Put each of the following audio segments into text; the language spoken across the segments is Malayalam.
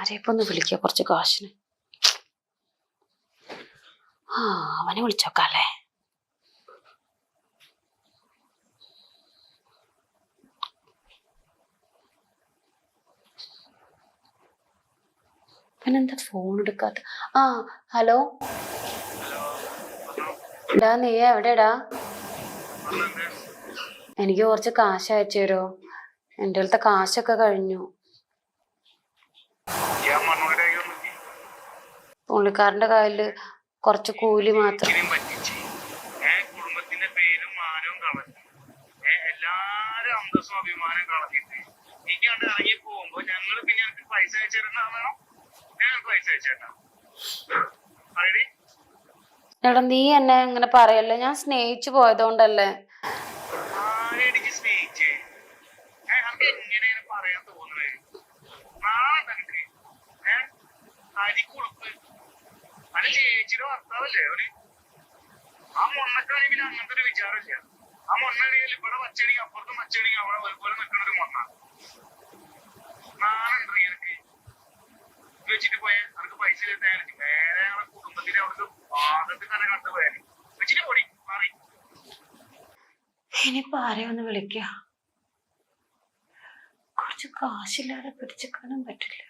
ആരെയപ്പോ വിളിക്കുക കുറച്ച് കാശിന്. ആ അവനെ വിളിച്ചോക്കാല്ലേ? അവനെന്താ ഫോൺ എടുക്കാത്ത ആ ഹലോ? എടാ നീ എവിടെടാ എനിക്ക് കുറച്ച് കാശ് അയച്ചു തരുമോ എന്റെ അടുത്ത കാശൊക്കെ കഴിഞ്ഞു. പുള്ളിക്കാരന്റെ കയ്യിൽ കുറച്ച് കൂലി മാത്രം. ഇത്രയും പറ്റിച്ച് ഏ കുടുംബത്തിന്റെ പേരും മാനവും കളഞ്ഞു ഏ എല്ലാരും അന്തസ്സും അഭിമാനം കളഞ്ഞിട്ട് ഈ കണ്ട് ഇറങ്ങി പോകുമ്പോ ഞങ്ങൾ പിന്നെ എനിക്ക് പൈസ അയച്ചിരുന്ന വേണം ഞാൻ പൈസ അയച്ചേട്ടാ പറയടി. എടാ നീ എന്നെ ഇങ്ങനെ പറയല്ലേ? ഞാൻ സ്നേഹിച്ചു പോയതുകൊണ്ടല്ലേ ആരെനിക്ക് സ്നേഹിച്ചേ ഏ നമുക്ക് എങ്ങനെയാണ് പറയാൻ തോന്നുന്നത് നാളെ നിനക്ക് ഏ അരിക്കുളുപ്പ് അത് ചേച്ചിയുടെ ഭർത്താവല്ലേ ആ ആ ഒരു വെച്ചിട്ട് മാറി. ഇനിയിപ്പോ ആരെ ഒന്ന് വിളിക്ക? കുറച്ച് കാശില്ലാതെ പിടിച്ചെക്കാനും പറ്റില്ല.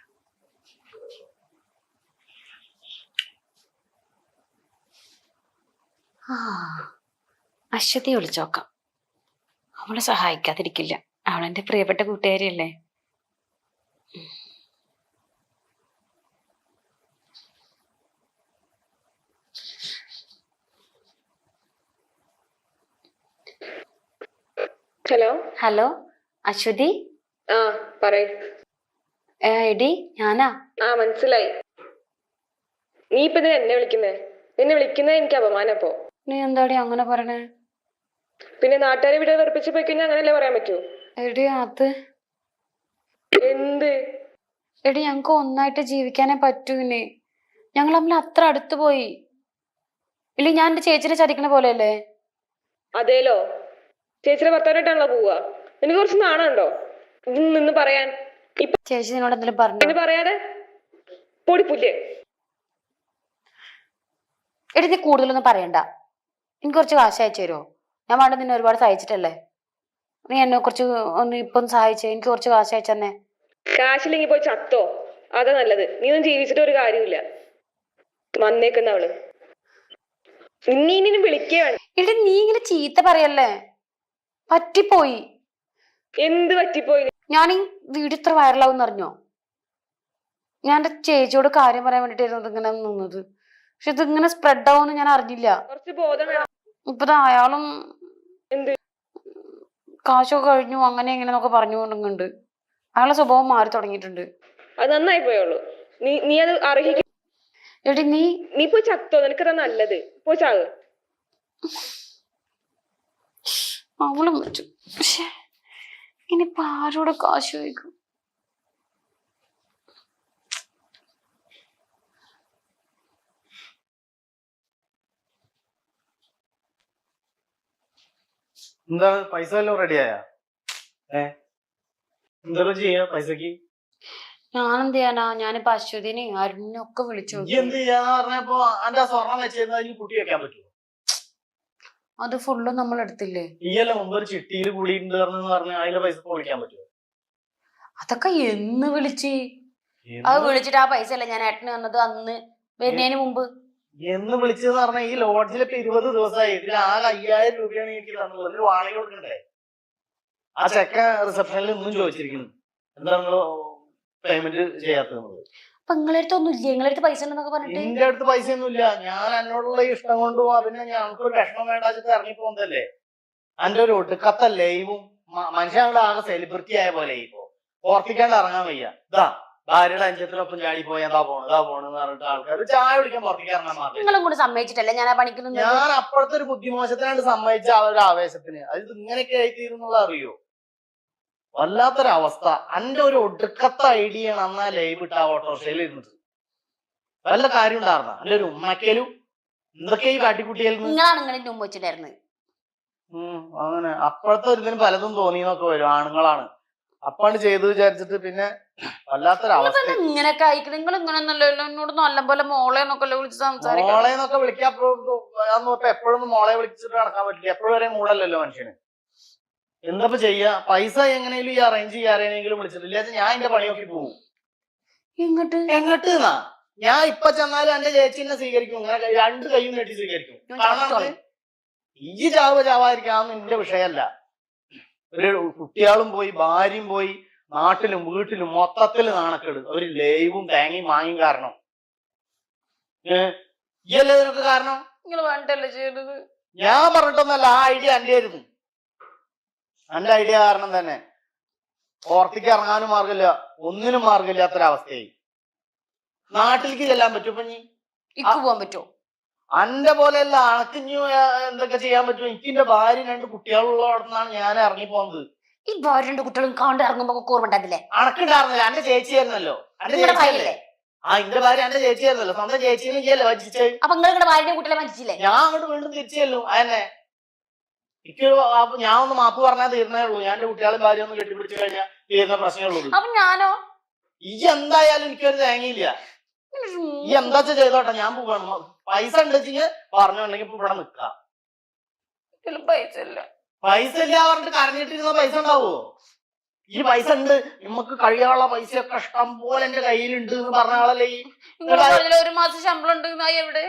ആ അശ്വതി വിളിച്ചോക്കാം അവളെ സഹായിക്കാതിരിക്കില്ല. അവളെന്റെ പ്രിയപ്പെട്ട കൂട്ടുകാരിയല്ലേ? ഹലോ? ഹലോ അശ്വതി? ആ പറയ്. ഏടി എടി ഞാനാ? ആ മനസ്സിലായി. നീ ഇപ്പൊ ഇതിന് എന്നെ വിളിക്കുന്നേ? എന്നെ വിളിക്കുന്നത് എനിക്ക് അപമാനം അപ്പോ നീ എന്താടി അങ്ങനെ പറയണേ? പിന്നെ നാട്ടുകാരെ വീട് വെറുപ്പിച്ച് പോയി കഴിഞ്ഞാൽ അങ്ങനെയല്ലേ പറയാൻ പറ്റൂ? എടി അത് എന്ത്? എടി ഞങ്ങക്ക് ഒന്നായിട്ട് ജീവിക്കാനേ പറ്റൂ ഇനി. ഞങ്ങൾ തമ്മിൽ അത്ര അടുത്ത് പോയി. ഇല്ല ഞാൻ എന്റെ ചേച്ചിനെ ചതിക്കണ പോലെയല്ലേ? അതേലോ. ചേച്ചിയുടെ ഭർത്താവിനായിട്ടാണല്ലോ പോവുക. നിനക്ക് കുറച്ച് നാണുണ്ടോ ഇത് നിന്ന് പറയാൻ. ഇപ്പൊ ചേച്ചി നിന്നോട് എന്തെങ്കിലും പറഞ്ഞു? ഇത് പറയാതെ? പൊടി പുല്ലേ. എടി നീ കൂടുതലൊന്നും പറയണ്ട. എനിക്ക് കുറച്ച് കാശ് അയച്ചു തരുമോ ഞാൻ വേണ്ട നിന്നെ ഒരുപാട് സഹായിച്ചിട്ടല്ലേ? നീ എന്നെ കുറച്ച് ഒന്ന് ഇപ്പൊ സഹായിച്ചു എനിക്ക് കുറച്ച് കാശ് അയച്ചു തന്നെ. കാശില്ലെങ്കിൽ പോയി ചത്തോ? അതാ നല്ലത്. നീ ഒന്നും ജീവിച്ചിട്ട് ഒരു കാര്യമില്ല വന്നേക്കുന്നവൾ നീ ഇനി എടി നീ ഇങ്ങനെ ചീത്ത പറയല്ലേ? പറ്റിപ്പോയി. എന്ത് പറ്റിപ്പോയി? ഞാൻ ഈ വീഡിയോ ഇത്ര വൈറലാവും അറിഞ്ഞോ? ഞാൻ എന്റെ ചേച്ചിയോട് കാര്യം പറയാൻ വേണ്ടിട്ടായിരുന്നു ഇതിങ്ങനെ നിന്നത്. പക്ഷെ ഇതിങ്ങനെ സ്പ്രെഡ് ആവുമെന്ന് ഞാൻ അറിഞ്ഞില്ല. കുറച്ച് ബോധം വേണം ഇപ്പൊ ദാ അയാളും എന്ത്? കാശൊക്കെ കഴിഞ്ഞു അങ്ങനെ ഇങ്ങനെന്നൊക്കെ പറഞ്ഞുകൊണ്ടുണ്ട് അയാളെ സ്വഭാവം മാറി തുടങ്ങിയിട്ടുണ്ട്. അത് നന്നായി പോയുള്ളൂ. നീ നീ അത് അർഹിക്കും എടി നീ നീ പോയി ചത്തോ? നിനക്കതാ നല്ലത്. പോയി ചാവ്. അവളും വെച്ചു പക്ഷെ ഇനിയിപ്പോ ആരോടെ കാശ് ചോദിക്കും? എന്താണ് പൈസ വല്ലതും റെഡിയായ ഏ? എന്തെല്ലാം ചെയ്യാ പൈസക്ക്? ഞാനെന്ത് ചെയ്യാനാ? ഞാനിപ്പോ അശ്വതിനെ അരുണിനൊക്കെ വിളിച്ചു എന്ത് ചെയ്യാന്ന് പറഞ്ഞപ്പോ എന്റെ സ്വർണം വെച്ചിരുന്ന അതിൽ കുട്ടി വെക്കാൻ പറ്റുമോ അത് ഫുള്ളും നമ്മൾ എടുത്തില്ലേ? ഈയല്ല മുമ്പ് ഒരു ചിട്ടിയിൽ കൂടിയിട്ടുണ്ട് എന്ന് പറഞ്ഞ അതിലെ പൈസ പറ്റുമോ അതൊക്കെ എന്ന് വിളിച്ച്? അത് വിളിച്ചിട്ട് ആ പൈസ അല്ല ഞാൻ ഏട്ടന് വന്നത് അന്ന് വരുന്നതിന് മുമ്പ്? എന്ന് വിളിച്ചത് പറഞ്ഞാൽ ഈ ലോഡ്ജിൽ ഇപ്പൊ ഇരുപത് ദിവസമായി ഇതിൽ ആകെ അയ്യായിരം രൂപയാണ് എനിക്ക് തന്നുള്ളത് ഒരു വാടക കൊടുക്കണ്ടേ? ആ ചെക്ക റിസപ്ഷനിൽ ഇന്നും ചോദിച്ചിരിക്കുന്നു. എന്താ നിങ്ങൾ പേയ്മെന്റ് ചെയ്യാത്തത് എന്റെ അടുത്ത് പൈസ ഒന്നുമില്ല. ഞാൻ എന്നോടുള്ള ഇഷ്ടം കൊണ്ട് പിന്നെ ഞങ്ങൾക്ക് ഒരു വിഷമം വേണ്ടാച്ചിട്ട് ഇറങ്ങി പോകുന്നതല്ലേ? എന്റെ ഒരു ഒടുക്കത്തല്ലേ ലൈവും മനുഷ്യങ്ങളുടെ ആകെ സെലിബ്രിറ്റി ആയ പോലെ ഇപ്പോ. ഓർപ്പിക്കാണ്ട് ഇറങ്ങാൻ വയ്യ. ഇതാ ഭാര്യയുടെ അഞ്ചത്തിനൊപ്പം ചാടി പോയി എന്താ പോണ് ഇതാ പോണെന്ന് പറഞ്ഞിട്ട് ആൾക്കാർ ചായ കുടിക്കാൻ പുറത്തേക്ക് ഇറങ്ങാൻ മാത്രം നിങ്ങളും കൂടെ സമ്മതിച്ചിട്ടല്ലേ ഞാൻ ആ പണിക്ക് നിന്നത് ഞാൻ അപ്പോഴത്തെ ഒരു ബുദ്ധിമോശത്തിനാണ്ട് സമ്മതിച്ച ആ ഒരു ആവേശത്തിന്. അത് ഇത് ഇങ്ങനെയൊക്കെ ആയിത്തീരുന്നുള്ള അറിയോ? വല്ലാത്തൊരവസ്ഥ. എന്റെ ഒരു ഒടുക്കത്ത ഐഡിയ ആണ് അന്നാ ലൈവ് ഇട്ട ആ ഓട്ടോറിക്ഷയിൽ ഇരുന്നത്. വല്ല കാര്യം ഉണ്ടായിരുന്ന? എന്റെ ഒരു ഉമ്മക്കലും എന്തൊക്കെയാ ഈ കാട്ടിക്കുട്ടിയായിരുന്നു നിങ്ങളാണ് നിങ്ങളുടെ മുമ്പ് വെച്ചിട്ടായിരുന്നത് ഉം അങ്ങനെ. അപ്പോഴത്തെ ഒരു ഇതിന് പലതും തോന്നിന്നൊക്കെ വരും. ആണുങ്ങളാണ്. അപ്പാണ് ചെയ്തു വിചാരിച്ചിട്ട് പിന്നെ വല്ലാത്തൊരവസ്ഥ ഇങ്ങനെയൊക്കെ അയക്കണം നിങ്ങൾ ഇങ്ങനെ ഒന്നല്ലല്ലോ എന്നോട് നല്ല പോലെ മോളെ എന്നൊക്കെ വിളിച്ച് സംസാരിക്കണം മോളെ എന്നൊക്കെ വിളിക്കാൻ എപ്പോഴും മോളെ വിളിച്ചിട്ട് നടക്കാൻ പറ്റില്ല. എപ്പോഴും വരെ മൂടല്ലല്ലോ മനുഷ്യന്. എന്താ ചെയ്യാ? പൈസ എങ്ങനെയും ഈ അറേഞ്ച് ചെയ്യാറേനെങ്കിലും വിളിച്ചിട്ടില്ല ഞാൻ എന്റെ പണിയൊക്കെ പോകും ഇങ്ങോട്ട് എങ്ങോട്ട്? എന്നാ? ഞാൻ ഇപ്പൊ ചെന്നാലും എന്റെ ചേച്ചിനെ സ്വീകരിക്കും. ഇങ്ങനെ രണ്ട് കൈയും നീട്ടി സ്വീകരിക്കും. ഈ ചാവ് ചാവാതിരിക്കാന്ന് എന്റെ വിഷയമല്ല. ഒരു കുട്ടികളും പോയി ഭാര്യയും പോയി നാട്ടിലും വീട്ടിലും മൊത്തത്തിൽ നാണക്കേട്. ഒരു ലൈവും തേങ്ങയും വാങ്ങിയും കാരണം. ഏഹ് ഈ അല്ലേ ഇതിനൊക്കെ കാരണം? നിങ്ങൾ വേണ്ടല്ലേ ചെയ്തത്? ഞാൻ പറഞ്ഞിട്ടൊന്നല്ല ആ ഐഡിയ എന്റെ ആയിരുന്നു എന്റെ ഐഡിയ കാരണം തന്നെ. പുറത്തേക്ക് ഇറങ്ങാനും മാർഗമില്ല ഒന്നിനും മാർഗമില്ലാത്തൊരവസ്ഥയായി നാട്ടിലേക്ക് ചെല്ലാൻ പറ്റും ഇപ്പൊ ഇക്ക് പോവാൻ പറ്റുമോ അന്റെ പോലെയല്ല അണക്കിഞ്ഞു എന്തൊക്കെ ചെയ്യാൻ പറ്റും എനിക്ക് എന്റെ ഭാര്യ രണ്ട് കുട്ടികളുള്ള അവിടെ നിന്നാണ് ഞാൻ ഇറങ്ങി പോകുന്നത് ഈ ഭാര്യ രണ്ട് കുട്ടികളും കാണ്ട് ഇറങ്ങുമ്പോ കൂർമുണ്ടാകില്ലേ അണക്കുണ്ടായിരുന്നില്ല എന്റെ ചേച്ചിയായിരുന്നല്ലോ. എന്റെ നിങ്ങളുടെ ചേച്ചിയല്ലേ? ആ എന്റെ ഭാര്യ എന്റെ ചേച്ചിയായിരുന്നല്ലോ. സ്വന്തം ചേച്ചീനെ ചെയ്യല്ലേ വഞ്ചിച്ചത് അപ്പൊ നിങ്ങൾ നിങ്ങളുടെ ഭാര്യയുടെ കുട്ടികളെ വഞ്ചിച്ചില്ലേ? ഞാൻ അങ്ങോട്ട് വീണ്ടും തിരിച്ചല്ലോ ചെല്ലും അതന്നെ എനിക്ക് ഞാൻ ഒന്ന് മാപ്പ് പറഞ്ഞാൽ തീർന്നേ ഉള്ളൂ. ഞാൻ എന്റെ കുട്ടികളും ഭാര്യ ഒന്ന് കെട്ടിപ്പിടിച്ചു കഴിഞ്ഞാൽ തീർന്ന പ്രശ്നമേ ഉള്ളൂ. അപ്പൊ ഞാനോ? ഈ എന്തായാലും എനിക്കൊരു തേങ്ങയില്ല. ഈ എന്താ ചെയ്തോട്ടെ ഞാൻ പോവാണ്. പൈസ ഉണ്ടെങ്കിൽ പറഞ്ഞുണ്ടെങ്കിൽ ഇപ്പൊ ഇവിടെ നിക്കാം. പൈസ ഇല്ല. പൈസ ഇല്ല പറഞ്ഞിട്ട് കരഞ്ഞിട്ടിരുന്ന പൈസ ഉണ്ടാവോ ഈ പൈസ ഉണ്ട്. നമുക്ക് കഴിയാനുള്ള പൈസയൊക്കെ ഇഷ്ടം പോലെ എന്റെ കയ്യിലുണ്ട് എന്ന് പറഞ്ഞ ആളല്ലേ ഈ ഒരു മാസം ശമ്പളം ഉണ്ട് എവിടെ?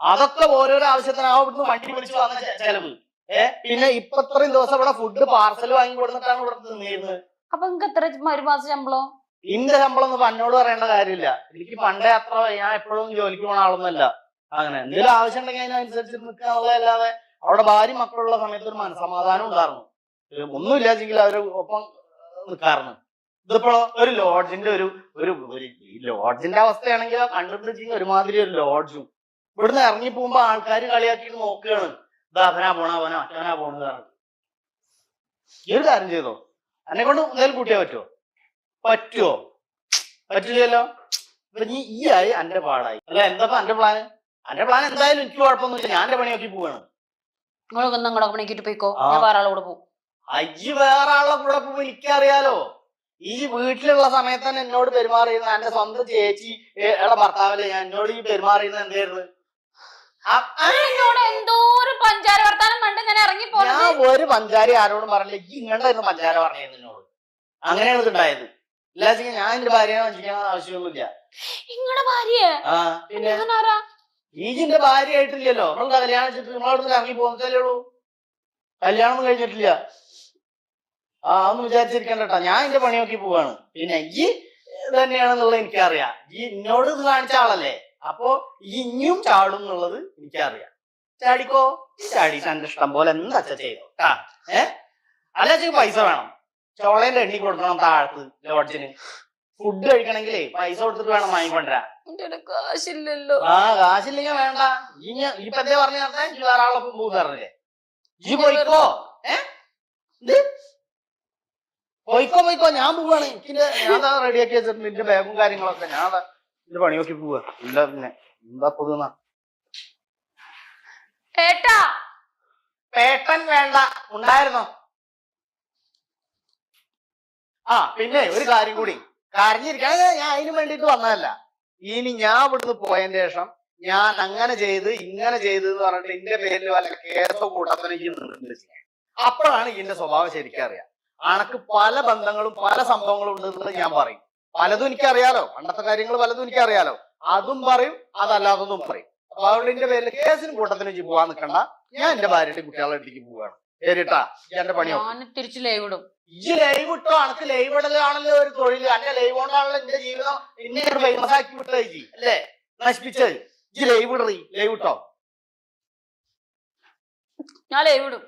അതൊക്കെ ഓരോരോ ആവശ്യത്തിനാവും. ഇവിടുന്ന് വണ്ടി പിടിച്ച് വന്ന ചെലവ്. ഏഹ് പിന്നെ ഇപ്പൊ ഇത്രയും ദിവസം ഇവിടെ ഫുഡ് പാർസൽ വാങ്ങി കൊടുത്തിട്ടാണ് ഇവിടെ നിന്നിരുന്നത്. അപ്പൊ നിങ്ങൾക്ക് എത്ര ഒരു മാസം ശമ്പളം? ഇന്റെ ശമ്പളം ഒന്നും എന്നോട് പറയേണ്ട കാര്യമില്ല. എനിക്ക് പണ്ടേ അത്ര ഞാൻ എപ്പോഴും ജോലിക്ക് പോണ ആളൊന്നുമല്ല. അങ്ങനെ എന്തെങ്കിലും ആവശ്യം ഉണ്ടെങ്കിൽ അതിനനുസരിച്ച് നിൽക്കാനുള്ളതല്ലാതെ അവിടെ ഭാര്യ മക്കളുള്ള സമയത്ത് ഒരു മനസമാധാനം ഉണ്ടായിരുന്നു. ഒന്നുമില്ലാച്ചെങ്കിൽ അവർ ഒപ്പം നിൽക്കാറുണ്ട്. ഇതിപ്പോ ഒരു ലോഡ്ജിന്റെ ഒരു ഒരു ലോഡ്ജിന്റെ അവസ്ഥയാണെങ്കിൽ കണ്ടിട്ടുണ്ടെങ്കിൽ ഒരുമാതിരി ഒരു ലോഡ്ജും. ഇവിടുന്ന് ഇറങ്ങി പോകുമ്പോ ആൾക്കാർ കളിയാക്കിയിട്ട് നോക്കുകയാണ്. ഇത് അവനാ പോണ അവനാ പോണെന്ന് ഈ ഒരു കാര്യം ചെയ്തോ? എന്നെ കൊണ്ട് എന്തായാലും കൂട്ടിയാ പറ്റുമോ പറ്റുമോ പറ്റില്ലല്ലോ. നീ ഈ ആയി എന്റെ പാടായി. അല്ല എന്താ എന്റെ പ്ലാൻ എന്റെ പ്ലാൻ എന്തായാലും എനിക്ക് കുഴപ്പമൊന്നുമില്ല. ഞാൻ എന്റെ പണി നോക്കി പോവാണ്. നിങ്ങളൊക്കെ നിങ്ങളുടെ പണിക്കിട്ട് പോയിക്കോ. ഞാൻ വേറെ പോകും വേറെ കൂടെ എനിക്കറിയാലോ ഈ വീട്ടിലുള്ള സമയത്ത് തന്നെ എന്നോട് പെരുമാറിയിരുന്ന എന്റെ സ്വന്തം ചേച്ചി ഭർത്താവല്ലേ ഞാൻ എന്നോട് ഈ പെരുമാറിയിരുന്ന എന്തായിരുന്നു? ആ- ആ, എന്നോട് എന്തോ ഒരു പഞ്ചാര വർത്താനം കണ്ട് ഞാൻ ഇറങ്ങി ഞാൻ ഒരു പഞ്ചാരി ആരോടും പറഞ്ഞില്ല. ഈ ഇങ്ങനെ പഞ്ചാര പറഞ്ഞത് എന്നോട്. അങ്ങനെയാണ് ഇത് ഉണ്ടായത്. ഇല്ലാച്ചെങ്കിൽ ഞാൻ എന്റെ ഭാര്യ വഞ്ചിക്കാൻ ആവശ്യമൊന്നുമില്ല. നിങ്ങളുടെ ഭാര്യ പിന്നെ? ഈജിന്റെ ഭാര്യ ആയിട്ടില്ലല്ലോ നമ്മൾ കല്യാണം വെച്ചിട്ട് ഇറങ്ങി പോകുന്നതല്ലേ ഉള്ളൂ? കല്യാണം കഴിഞ്ഞിട്ടില്ല. ആ ഒന്ന് വിചാരിച്ചിരിക്കണ്ടട്ടാ. ഞാൻ എന്റെ പണി നോക്കി പോവാണ്. പിന്നെ ഈ തന്നെയാണെന്നുള്ളത് എനിക്കറിയാം. ഈ എന്നോട് ഇത് കാണിച്ച ആളല്ലേ? അപ്പോ ഇനിയും ചാടും എന്നുള്ളത് എനിക്കറിയാം. ചാടിക്കോ? ചാടി. തന്റെ ഇഷ്ടം പോലെ എന്താ ചെയ്തോ? ട്ടാ. ഏ? അല്ല പൈസ വേണം. ചോളേന്റെ എണ്ണി കൊടുക്കണം താഴത്ത് ലോഡ്ജിന്. ഫുഡ് കഴിക്കണമെങ്കിലേ പൈസ കൊടുത്തിട്ട് വേണം വാങ്ങിക്കൊണ്ടിരാ എന്റെ കാശില്ലല്ലോ. ആ കാശില്ലെങ്കിൽ വേണ്ട. ഈ ഞാൻ ഈ പറഞ്ഞു പറഞ്ഞ നേരത്തെ ഈ വേറെ ആളൊപ്പം പോകാറില്ലേ ഈ പോയിക്കോ. ഏ? ഇത് പോയിക്കോ പോയിക്കോ. ഞാൻ പോവാണ്. എനിക്കിന്റെ ഞാൻ റെഡിയാക്കി വെച്ചിട്ടുണ്ട് എന്റെ ബാഗും കാര്യങ്ങളൊക്കെ. ഞാൻ എന്റെ പണി നോക്കി പോവാ. ഇല്ല പിന്നെ എന്താ പൊതുന്ന ഏട്ടാ! പേട്ടൻ വേണ്ട. ഉണ്ടായിരുന്നോ? ആ പിന്നെ ഒരു കാര്യം കൂടി. കരഞ്ഞിരിക്കാൻ ഞാൻ അതിനു വേണ്ടിട്ട് വന്നതല്ല. ഇനി ഞാൻ ഇവിടുന്ന് പോയതിന് ശേഷം ഞാൻ അങ്ങനെ ചെയ്ത് ഇങ്ങനെ ചെയ്ത് എന്ന് പറഞ്ഞിട്ട് ഇന്റെ പേരിൽ വല്ല കേസോ നിന്നിട്ടുണ്ട് അപ്പോഴാണ് ഇതിന്റെ സ്വഭാവം ശരിക്കും അറിയാം. അണക്ക് പല ബന്ധങ്ങളും പല സംഭവങ്ങളും ഉണ്ടെന്ന് ഞാൻ പറയും. പലതും എനിക്കറിയാലോ. പണ്ടത്തെ കാര്യങ്ങൾ പലതും എനിക്കറിയാലോ. അതും പറയും അതല്ലാത്തതും പറയും. അപ്പൊ അവളുടെ എന്റെ പേരിൽ കേസിന് കൂട്ടത്തിന് പോവാൻ നിൽക്കണ്ട ഞാൻ എന്റെ ഭാര്യയുടെ കുട്ടികളുടെ അടുത്തേക്ക് പോവാണ്. ശരിട്ടാ എന്റെ പണിയോ തിരിച്ചു ലൈവ് ഇടും. ഈ ലൈവ് ഇട്ടോ അനക്ക് ലൈവ് ഇടലാണല്ലോ ഒരു തൊഴിൽ അന്റെ ലൈവ് കൊണ്ടാണല്ലോ എന്റെ ജീവിതം എന്നെ ഫേമസ് ആക്കി വിട്ടത് ജി അല്ലേ? നശിപ്പിച്ചത്. ഈ ലൈവ് ഇടറി ലൈവ് ഇട്ടോ. ഞാൻ ലൈവ് ഇടും.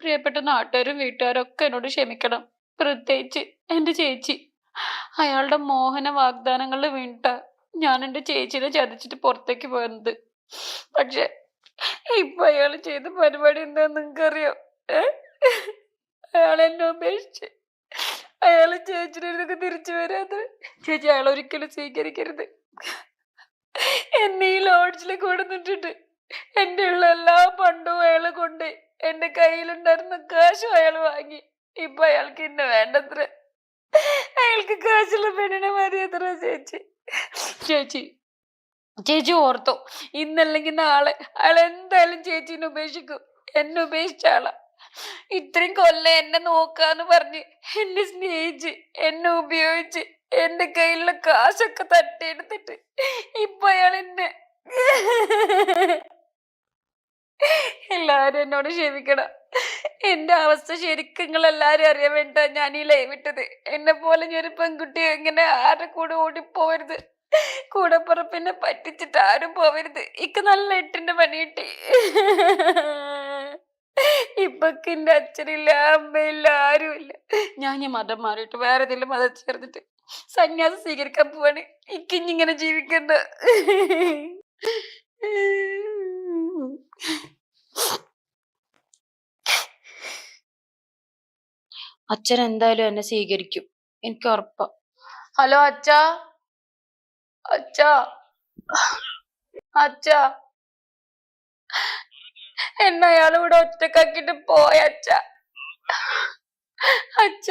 പ്രിയപ്പെട്ട നാട്ടുകാരും വീട്ടുകാരും ഒക്കെ എന്നോട് ക്ഷമിക്കണം. പ്രത്യേകിച്ച് എന്റെ ചേച്ചി. അയാളുടെ മോഹന വാഗ്ദാനങ്ങളിൽ വീണിട്ട ഞാൻ എന്റെ ചേച്ചിനെ ചതിച്ചിട്ട് പുറത്തേക്ക് പോയത് പക്ഷെ ഇപ്പൊ അയാൾ ചെയ്ത പരിപാടി എന്താന്ന് നിങ്ങൾക്കറിയോ അയാൾ എന്നെ ഉപേക്ഷിച്ച്. അയാൾ ചേച്ചിനൊക്കെ തിരിച്ചു വരാതെ. ചേച്ചി അയാൾ ഒരിക്കലും സ്വീകരിക്കരുത്. എന്നെ ഈ ലോഡ്ജിൽ കൊടുത്തിട്ടുണ്ട് എന്റെ ഉള്ള എല്ലാ പണ്ടും അയാൾ കൊണ്ട് എന്റെ കയ്യിലുണ്ടായിരുന്ന കാശും അയാൾ വാങ്ങി. ഇപ്പൊ അയാൾക്ക് എന്നെ വേണ്ടത്ര. അയാൾക്ക് കാശുള്ള പെണ്ണിനെ എത്ര ചേച്ചി. ചേച്ചി ചേച്ചി ഓർത്തു. ഇന്നല്ലെങ്കിൽ നാളെ അയാൾ എന്തായാലും ചേച്ചീനെ ഉപേക്ഷിക്കും. എന്നെ ഉപേക്ഷിച്ച ആളാ. ഇത്രയും കൊല്ലം എന്നെ നോക്കാന്ന് പറഞ്ഞ് എന്നെ സ്നേഹിച്ച് എന്നെ ഉപയോഗിച്ച് എന്റെ കയ്യിലുള്ള കാശൊക്കെ തട്ടിയെടുത്തിട്ട് ഇപ്പൊ അയാൾ എന്നെ എല്ലാരും എന്നോട് ക്ഷമിക്കണം. എന്റെ അവസ്ഥ ശരിക്കും നിങ്ങൾ എല്ലാരും അറിയാൻ വേണ്ട ഞാൻ ഈ ലൈവിട്ടത് എന്നെ പോലെ ഞാനൊരു പെൺകുട്ടി എങ്ങനെ ആരുടെ കൂടെ ഓടിപ്പോവരുത്. കൂടെ പുറപ്പിനെ പറ്റിച്ചിട്ട് ആരും പോവരുത്. ഇക്ക് നല്ല എട്ടിന്റെ പണി കിട്ടി. ഇപ്പൊക്ക് എന്റെ അച്ഛനില്ല അമ്മയില്ല ഇല്ല ഞാൻ ഈ മതം മാറിയിട്ട് വേറെ ഏതെങ്കിലും മതം ചേർന്നിട്ട് സന്യാസം സ്വീകരിക്കാൻ പോവാണ്. ഇക്കിഞ്ഞിങ്ങനെ ജീവിക്കണ്ട. അച്ഛൻ എന്തായാലും എന്നെ സ്വീകരിക്കും. എനിക്ക് ഉറപ്പാ. ഹലോ അച്ഛാ. അച്ഛാ. അച്ഛാ. എന്നെ അയാൾ ഇവിടെ ഒറ്റക്കാക്കിട്ട് പോയ അച്ഛ. അച്ഛ.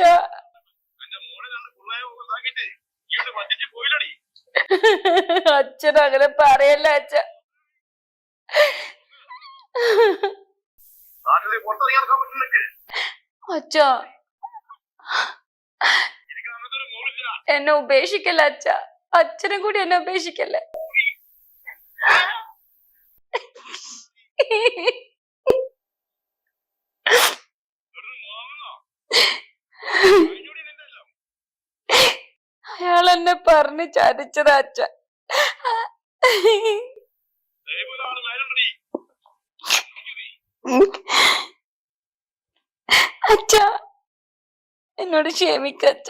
അച്ഛൻ അങ്ങനെ പറയല്ല അച്ഛ. അച്ഛ. എന്നെ ഉപേക്ഷിക്കല്ല അച്ഛ. അച്ഛനും കൂടി എന്നെ ഉപേക്ഷിക്കല്ലേ അയാൾ എന്നെ പറഞ്ഞ് ചതിച്ചതാ അച്ഛ അച്ഛ എന്നോട് ക്ഷമിക്ക അച്ഛ.